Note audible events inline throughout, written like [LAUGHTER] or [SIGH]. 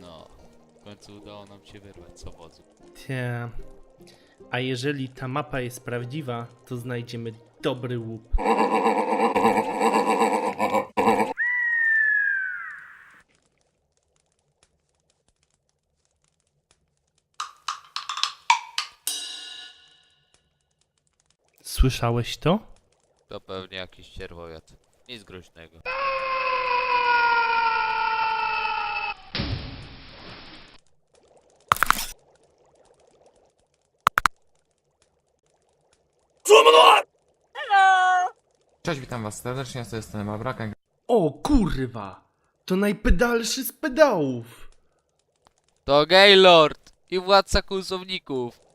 No, w końcu udało nam się wyrwać z obozu. Tia. A jeżeli ta mapa jest prawdziwa, to znajdziemy dobry łup. Słyszałeś to? To pewnie jakiś cierwojad. Nic groźnego. Cześć, witam was serdecznie, to jest ten Mabrak. O kurwa! To najpedalszy z pedałów! To Gaylord i władca kłusowników.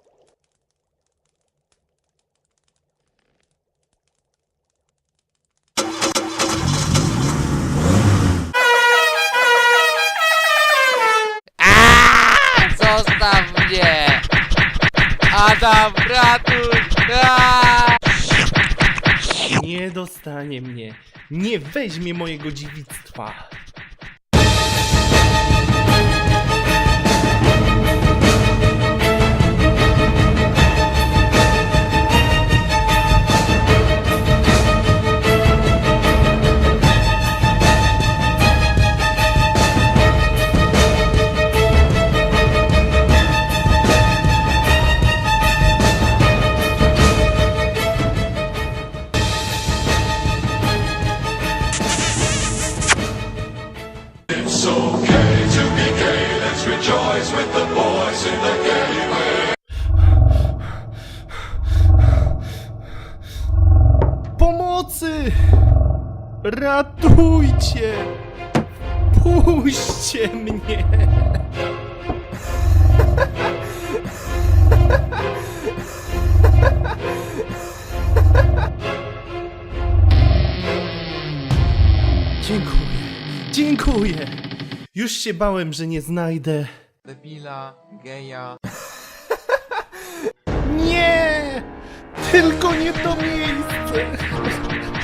Zostaw mnie! Adam, ratuj! Aaaa! Nie dostanie mnie! Nie weźmie mojego dziewictwa! Pomocy! Ratujcie! Puśćcie mnie! Dziękuję, dziękuję! Już się bałem, że nie znajdę. Debila, geja. [LAUGHS] Nie! Tylko nie to miejsce! Thank [LAUGHS] you.